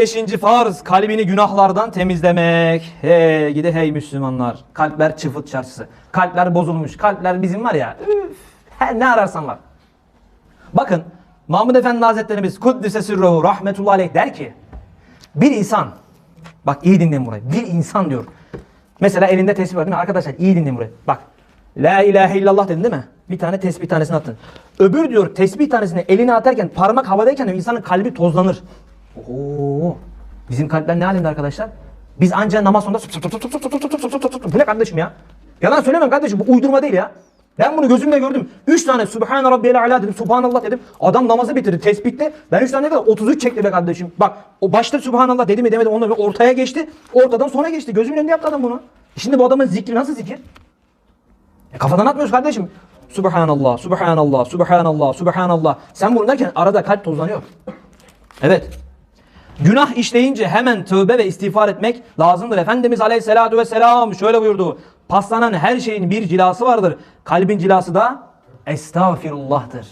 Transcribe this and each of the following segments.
...45. farz kalbini günahlardan temizlemek. Hey gide hey Müslümanlar. Kalpler çıfıt çarşısı. Kalpler bozulmuş. Kalpler bizim var ya. Üf, her ne ararsan var. Bakın Mahmud Efendi Hazretlerimiz Kuddise Sirruhu Rahmetullahi Aleyh der ki bir insan bak iyi dinleyin burayı. Bir insan diyor. Mesela elinde tesbih var değil mi? Arkadaşlar iyi dinleyin burayı. Bak La ilahe illallah dedin değil mi? Bir tane tesbih tanesini attın. Öbür diyor tesbih tanesini eline atarken parmak havadayken diyor, insanın kalbi tozlanır. Oo. Bizim kalpler ne halinde arkadaşlar? Biz ancak namaz sonunda bu ne kardeşim ya? Yalan söylemem kardeşim bu uydurma değil ya. Ben bunu gözümle gördüm. 3 tane Subhane Rabbiyel Ala dedim. Subhanallah dedim. Adam namazı bitirdi. Tespitte. Ben 3 tane kadar 33 çekti be kardeşim. Bak o başta Subhanallah dedi mi demedi onları ortaya geçti. Ortadan sonra geçti. Gözümün önünde yaptı adam bunu. Şimdi bu adamın zikri nasıl zikir? E kafadan atmıyoruz kardeşim. Subhanallah, Subhanallah, Subhanallah, Subhanallah. Sen bunu derken arada kalp tozlanıyor. Evet. Günah işleyince hemen tövbe ve istiğfar etmek lazımdır. Efendimiz Aleyhisselatü Vesselam şöyle buyurdu. Paslanan her şeyin bir cilası vardır. Kalbin cilası da estağfirullah'tır.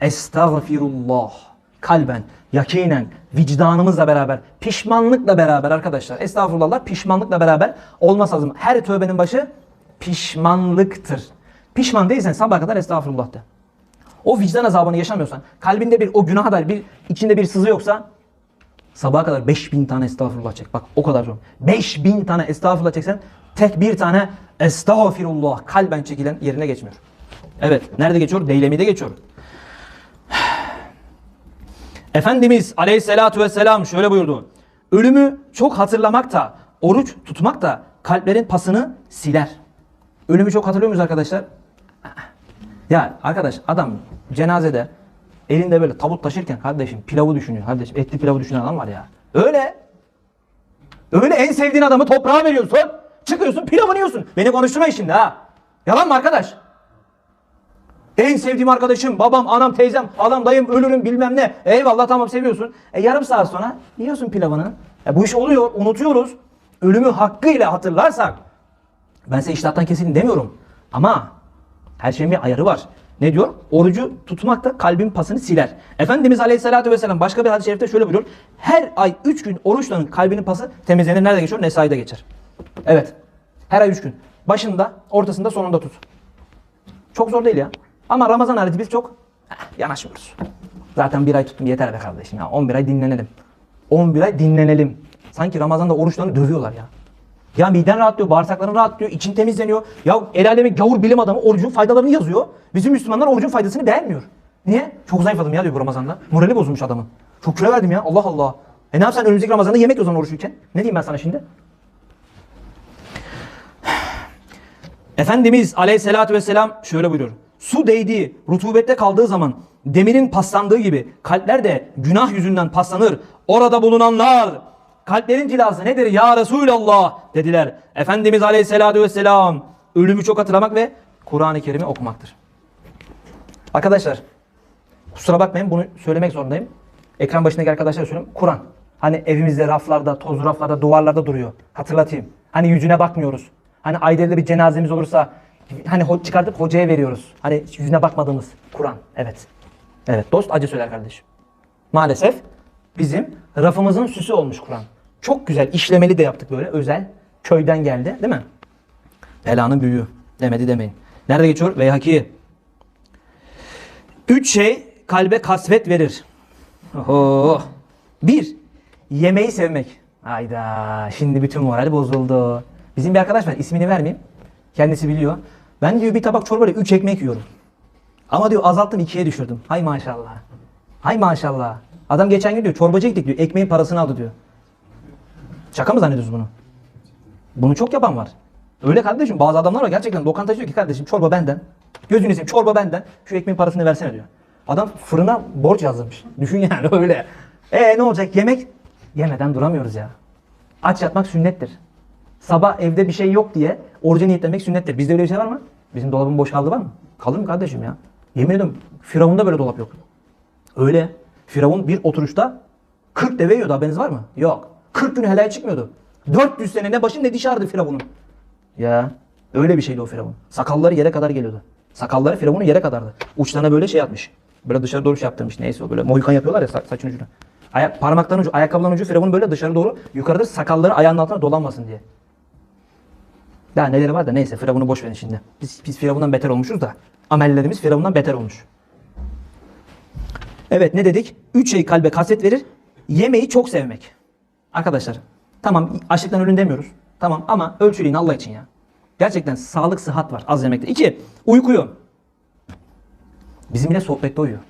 Estağfirullah. Kalben, yakinen, vicdanımızla beraber, pişmanlıkla beraber arkadaşlar. Estağfurullah pişmanlıkla beraber olmaz lazım. Her tövbenin başı pişmanlıktır. Pişman değilsen sabah kadar estağfurullah de. O vicdan azabını yaşamıyorsan, kalbinde bir o günaha dair bir içinde bir sızı yoksa Sabaha kadar 5000 tane estağfurullah çek. Bak o kadar zor. 5000 tane estağfurullah çeksen tek bir tane estağfirullah kalben çekilen yerine geçmiyor. Evet. Nerede geçiyor? Deylemi'de geçiyor. Efendimiz aleyhissalatu vesselam şöyle buyurdu. Ölümü çok hatırlamak da, oruç tutmak da kalplerin pasını siler. Ölümü çok hatırlıyor muyuz arkadaşlar? Ya arkadaş adam cenazede elinde böyle tabut taşırken kardeşim pilavı düşünüyor. Kardeşim etli pilavı düşünen adam var ya. Öyle. Öyle en sevdiğin adamı toprağa veriyorsun. Çıkıyorsun pilavını yiyorsun. Beni konuşturmayın şimdi ha. Yalan mı arkadaş? En sevdiğim arkadaşım, babam, anam, teyzem, adam, dayım, ölürüm bilmem ne. Eyvallah tamam seviyorsun. E yarım saat sonra yiyorsun pilavını. E bu iş oluyor, unutuyoruz. Ölümü hakkıyla hatırlarsak. Ben size iştahtan kesilin demiyorum. Ama her şeyin bir ayarı var. Ne diyor? Orucu tutmak da kalbin pasını siler. Efendimiz Aleyhisselatü Vesselam başka bir hadis-i şerifte şöyle buyuruyor. Her ay 3 gün oruçlanın kalbinin pası temizlenir. Nerede geçiyor? Nesai'de geçer. Evet. Her ay 3 gün. Başında, ortasında, sonunda tut. Çok zor değil ya. Ama Ramazan harici biz çok yanaşmıyoruz. Zaten bir ay tuttum yeter be kardeşim ya. 11 ay dinlenelim. 11 ay dinlenelim. Sanki Ramazan'da oruçlarını dövüyorlar ya. Ya miden rahatlıyor, bağırsakların rahatlıyor, için temizleniyor. Ya el alemin gavur bilim adamı orucun faydalarını yazıyor. Bizim Müslümanlar orucun faydasını beğenmiyor. Niye? Çok zayıfladım ya diyor bu Ramazan'da. Morali bozulmuş adamın. Çok kilo verdim ya Allah Allah. E ne yapsan önümüzdeki Ramazan'da yemek o zaman oruçluyken? Ne diyeyim ben sana şimdi? Efendimiz aleyhissalatü vesselam şöyle buyuruyor. Su değdiği, rutubette kaldığı zaman demirin paslandığı gibi kalpler de günah yüzünden paslanır. Orada bulunanlar kalplerin cilası nedir ya Resulallah dediler. Efendimiz aleyhissalatü vesselam ölümü çok hatırlamak ve Kur'an-ı Kerim'i okumaktır. Arkadaşlar kusura bakmayın bunu söylemek zorundayım. Ekran başındaki arkadaşlar söylüyorum. Kur'an. Hani evimizde raflarda, toz raflarda, duvarlarda duruyor. Hatırlatayım. Hani yüzüne bakmıyoruz. Hani ayda elde bir cenazemiz olursa hani çıkartıp hocaya veriyoruz. Hani yüzüne bakmadığımız Kur'an. Evet. Evet dost acı söyler kardeşim. Maalesef bizim rafımızın süsü olmuş Kur'an. Çok güzel işlemeli de yaptık böyle özel. Köyden geldi değil mi? Belanın büyüğü. Demedi demeyin. Nerede geçiyor? Veyhaki. Üç şey kalbe kasvet verir. Oho. Bir, yemeği sevmek. Hayda, şimdi bütün moral bozuldu. Bizim bir arkadaş var, ismini vermeyeyim. Kendisi biliyor. Ben diyor bir tabak çorbayla üç ekmek yiyorum. Ama diyor azalttım ikiye düşürdüm. Hay maşallah. Hay maşallah. Adam geçen gün diyor çorbacıya gittik diyor. Ekmeğin parasını aldı diyor. Şaka mı zannediyorsun bunu? Bunu çok yapan var. Öyle kardeşim bazı adamlar var gerçekten lokantacı diyor ki kardeşim çorba benden. Gözünü seveyim çorba benden. Şu ekmeğin parasını versene diyor. Adam fırına borç yazdırmış. Düşün yani öyle. E ne olacak yemek? Yemeden duramıyoruz ya. Aç yatmak sünnettir. Sabah evde bir şey yok diye oruca niyetlenmek sünnettir. Bizde öyle bir şey var mı? Bizim dolabın boş kaldı var mı? Kalır mı kardeşim ya? Yemin ediyorum Firavun'da böyle dolap yok. Öyle. Firavun bir oturuşta 40 deve yiyordu haberiniz var mı? Yok. 40 gün helaya çıkmıyordu. 400 sene ne başı ne dişi ağrıdı Firavun'un. Ya öyle bir şeydi o Firavun. Sakalları yere kadar geliyordu. Sakalları Firavun'un yere kadardı. Uçlarına böyle şey atmış. Böyle dışarı doğru şey yaptırmış. Neyse o böyle mohikan yapıyorlar ya sa- saçın ucuna. Ayak, parmakların ucu, ayakkabıların ucu Firavun böyle dışarı doğru yukarıda sakalları ayağının altına dolanmasın diye. Daha neleri var da neyse Firavun'u boş verin şimdi. Biz, biz Firavun'dan beter olmuşuz da amellerimiz Firavun'dan beter olmuş. Evet ne dedik? Üç şey kalbe kasvet verir. Yemeği çok sevmek. Arkadaşlar tamam açlıktan ölün demiyoruz. Tamam ama ölçüleyin Allah için ya. Gerçekten sağlık sıhhat var az yemekte. İki uykuyu. Bizimle sohbette uyuyor.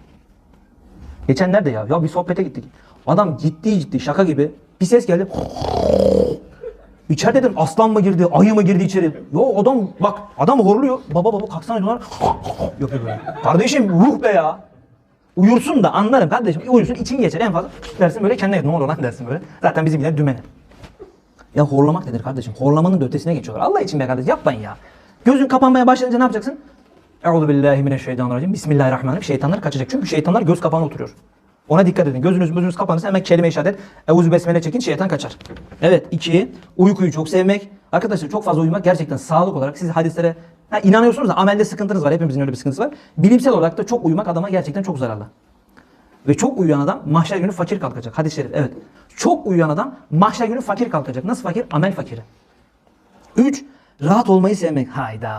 Geçenlerde ya, ya bir sohbete gittik. Adam ciddi ciddi şaka gibi bir ses geldi. İçeride dedim aslan mı girdi, ayı mı girdi içeri? Yo adam bak adam horluyor. Baba baba kalksana diyorlar. Yapıyor böyle. Kardeşim ruh be ya. Uyursun da anlarım kardeşim. Uyursun için geçer en fazla dersin böyle kendine ne olur lan dersin böyle. Zaten bizimkiler dümene. Ya horlamak nedir kardeşim? Horlamanın ötesine geçiyorlar. Allah için be kardeşim yapmayın ya. Gözün kapanmaya başlayınca ne yapacaksın? Euzu billahi mineşşeytanirracim. Bismillahirrahmanirrahim. Şeytanlar kaçacak. Çünkü şeytanlar göz kapağına oturuyor. Ona dikkat edin. Gözünüz gözünüz kapanırsa hemen kelime işaret. Euzu besmele çekin şeytan kaçar. Evet iki. Uykuyu çok sevmek. Arkadaşlar çok fazla uyumak gerçekten sağlık olarak siz hadislere ha, inanıyorsunuz da amelde sıkıntınız var. Hepimizin öyle bir sıkıntısı var. Bilimsel olarak da çok uyumak adama gerçekten çok zararlı. Ve çok uyuyan adam mahşer günü fakir kalkacak. Hadis-i şerif. Evet. Çok uyuyan adam mahşer günü fakir kalkacak. Nasıl fakir? Amel fakiri. 3. Rahat olmayı sevmek. Hayda.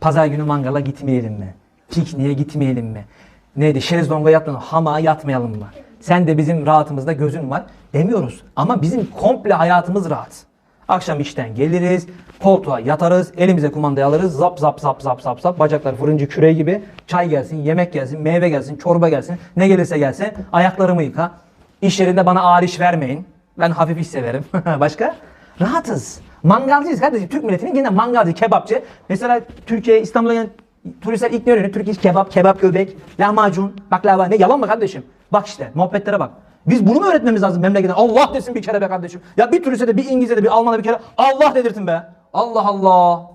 Pazar günü mangala gitmeyelim mi? Pikniğe gitmeyelim mi? Neydi? Şezlonga yatmayalım, hamağa yatmayalım mı? Sen de bizim rahatımızda gözün var demiyoruz. Ama bizim komple hayatımız rahat. Akşam işten geliriz, koltuğa yatarız, elimize kumandayı alırız, zap zap zap zap zap zap, bacaklar fırıncı küreği gibi, çay gelsin, yemek gelsin, meyve gelsin, çorba gelsin, ne gelirse gelsin, ayaklarımı yıka. İş yerinde bana ağır iş vermeyin. Ben hafif iş severim. Başka? Rahatız. Mangalcıyız kardeşim. Türk milletinin yine mangalcı, kebapçı. Mesela Türkiye, İstanbul'a gelen turistler ilk ne öğreniyor? Türk iş kebap, kebap göbek, lahmacun, baklava. Ne yalan mı kardeşim? Bak işte muhabbetlere bak. Biz bunu mu öğretmemiz lazım memleketten? Allah desin bir kere be kardeşim. Ya bir turiste de bir İngiliz'e de bir Alman'a bir kere Allah dedirtin be. Allah Allah.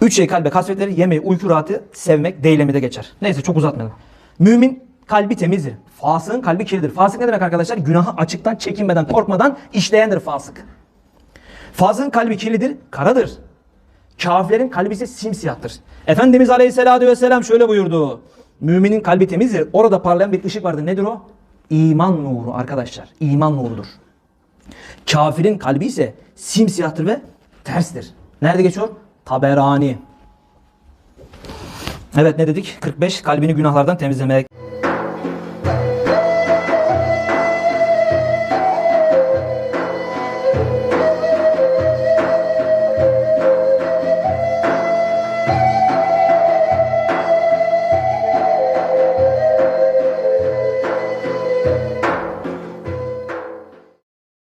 Üç şey kalbe kasvetleri, yemeği, uyku rahatı, sevmek, deylemi de geçer. Neyse çok uzatmayalım. Mümin kalbi temizdir. Fasığın kalbi kirlidir. Fasık ne demek arkadaşlar? Günahı açıktan, çekinmeden, korkmadan işleyendir fasık. Fasığın kalbi kirlidir, karadır. Kafirlerin kalbi ise simsiyahtır. Efendimiz Aleyhisselatü Vesselam şöyle buyurdu. Müminin kalbi temizdir. Orada parlayan bir ışık vardır. Nedir o? İman nuru arkadaşlar. İman nurudur. Kafirin kalbi ise simsiyahtır ve terstir. Nerede geçiyor? Taberani. Evet ne dedik? 45 kalbini günahlardan temizlemek.